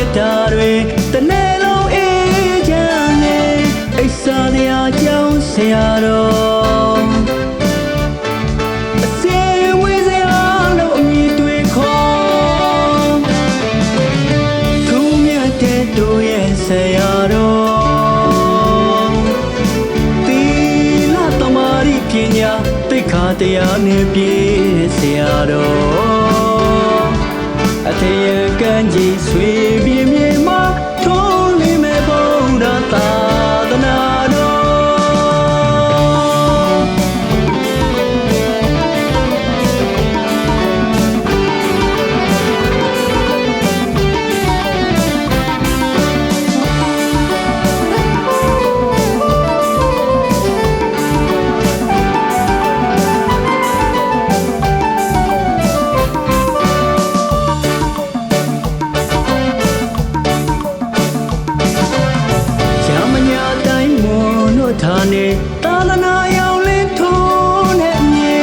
မြတ်တာတွေတနေ့လုံးအေးချမ်းနေအိတ်စာတရားကြောင်းဆရာတော်အစင်ဝေးစရာလို့အမည်တွေခေါ်သူမြတ်တဲ့တို့ရဲ့ဆရာတော်သီလတမာရီပညာသိက္ခာတရားနဲ့ပြည့်ဆရာတော်အထရေကန်းကြီးဆွေ တို့ဌာနေတာလနာရောက်လင်းထုံးတဲ့မြေ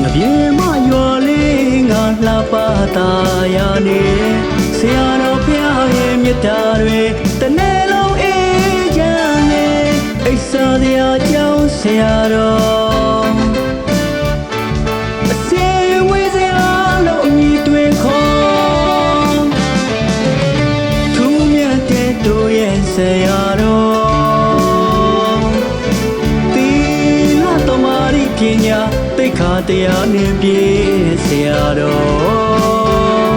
ငပြေမရွာလေးငါလှပတာရနေဆရာတော်ဖျားရဲ့မြတ်တာတွေတနေ့လုံးအေးချမ်းနေအိဆာတရားကြောင်းဆရာတော်အစေဝေးစရာလို့အမည်တွင်ခေါ်သူမြ ခာတရားနှင့်ပြည့်ဆရာတော်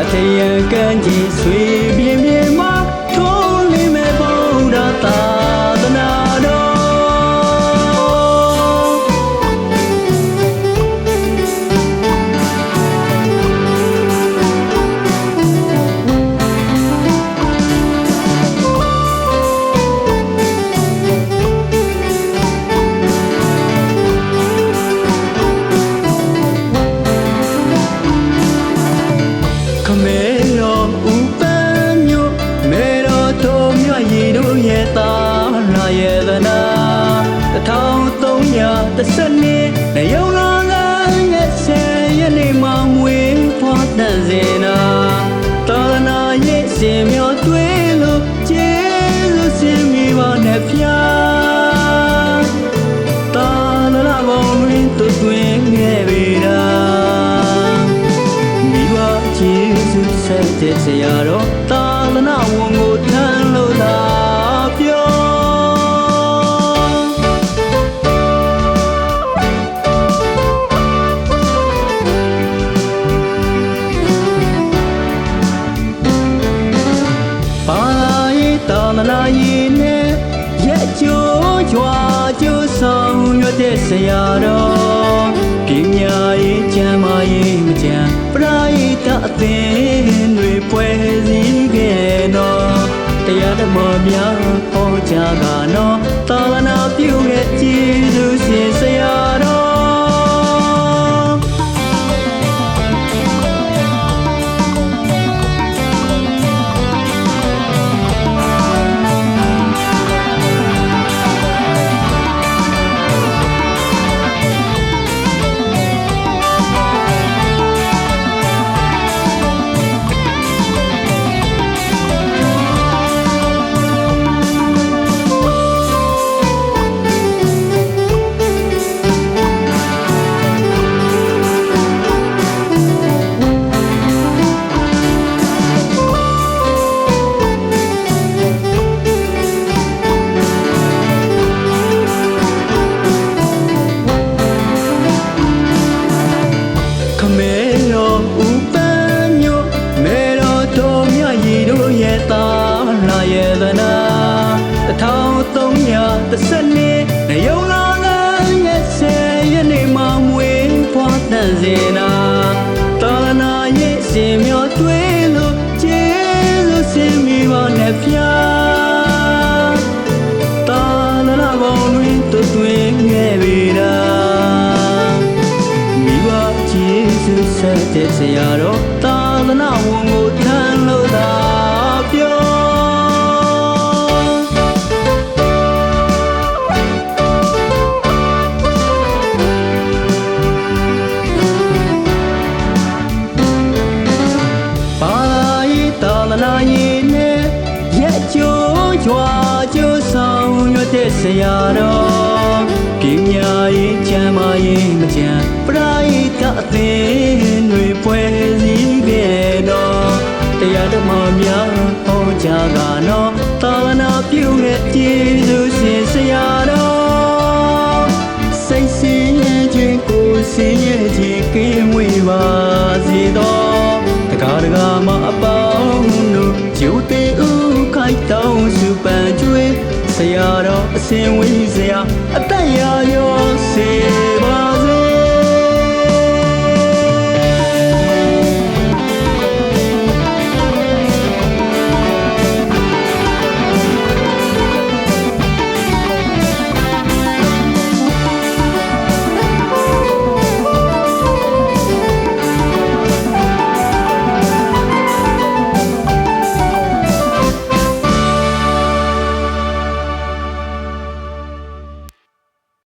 အထယံကံကြီးဆွေ 1330နှစ်နေယုံလာ မလာရေးနဲ့ရဲ့ကျိုးကြွားကျိုးဆောင်ရွက်တဲ့ဆရာတော်ပညာရေးကျမ်းမာရေးမကြံပရိသတ်အသင်းတွေပွဲစည်းခဲ့တော့တရားဓမ္မများဟောကြားကနော်သာသနာပြုရဲ့ကျေးဇူးရှင်ဆရာတော် င်းတွင်သွတ်သွင်းခဲ့ပေတာမိဘကျေးဇူးဆက်တဲ့ဆရာတော်သာသနာဝန်ကိုထမ်းလို့သာပြောပါလာဤတာလနာဤနဲ့ရဲ့ကျိုးကြွားကျိုးဆောင်ရွက်တဲ့ဆရာတော် ပညာရေးကျမ်းမာရေးမကြံပရိသတ်အသင်းတွေပွဲစည်းခဲ့တော့တရားဓမ္မများဟောကြားကနော်သာသနာပြုတဲ့ကျေးဇူးရှင်ဆရာတော်စိတ်စင်းရဲ့ခြင်းကိုစင်းရဲ့ခြင်းကင်းဝေးပါစေတော် ရာအသက်ရရောစေ